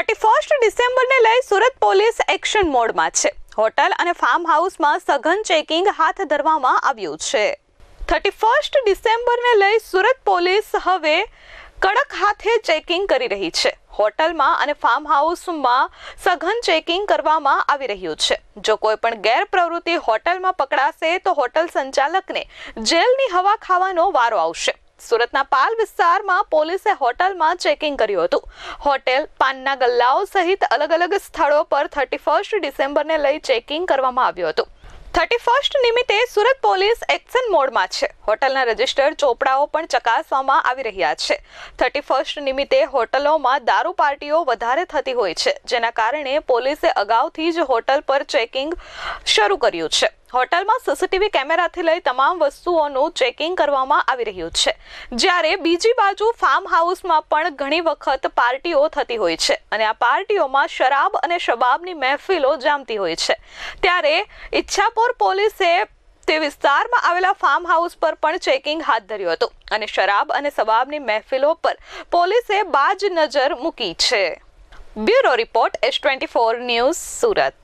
Thirty first ડિસેમ્બરને લઈ Surat police action મોડમાં છે. હોટલ અને ફાર્મ હાઉસમાં સઘન ચેકિંગ હાથ ધરવામાં આવ્યું છે. થર્ટી ફર્સ્ટ ડિસેમ્બરને લઈ સુરત પોલીસ હવે કડક હાથે ચેકિંગ કરી રહી છે. હોટલમાં અને ફાર્મ હાઉસમાં સઘન ચેકિંગ કરવામાં આવી રહ્યું છે. જો કોઈ પણ ગેરપ્રવૃત્તિ હોટલમાં પકડાશે તો હોટલ સંચાલકને જેલની હવા ખાવાનો વારો આવશે. સુરતના પાલ વિસ્તારમાં પોલીસે હોટલમાં ચેકિંગ કર્યું હતું. હોટેલ, પાનના ગલ્લાઓ સહિત અલગ અલગ સ્થળો પર થર્ટી ફર્સ્ટ ડિસેમ્બરને લઈ ચેકિંગ કરવામાં આવ્યું હતું. થર્ટી ફર્સ્ટ નિમિત્તે સુરત પોલીસ એક્શન મોડમાં છે. હોટલના રજિસ્ટર ચોપડાઓ પણ ચકાસવામાં આવી રહ્યા છે. થર્ટી ફર્સ્ટ નિમિત્તે હોટલોમાં દારૂ પાર્ટીઓ વધારે થતી હોય છે, જેના કારણે પોલીસે અગાઉથી જ હોટલ પર ચેકિંગ શરૂ કર્યું છે. હોટલમાં સીસીટીવી કેમેરાથી લઈ તમામ વસ્તુઓનું ચેકિંગ કરવામાં આવી રહ્યું છે. જ્યારે બીજી બાજુ ફાર્મ હાઉસમાં પણ ઘણી વખત પાર્ટીઓ થતી હોય છે અને આ પાર્ટીઓમાં શરાબ અને શબાબની મહેફિલો જામતી હોય છે. ત્યારે ઈચ્છાપુર પોલીસે તે વિસ્તારમાં આવેલા ફાર્મ હાઉસ પર પણ ચેકિંગ હાથ ધર્યું હતું અને શરાબ અને શબાબની મહેફિલો પર પોલીસે બાજ નજર મૂકી છે. Bureau report S twenty four news Surat.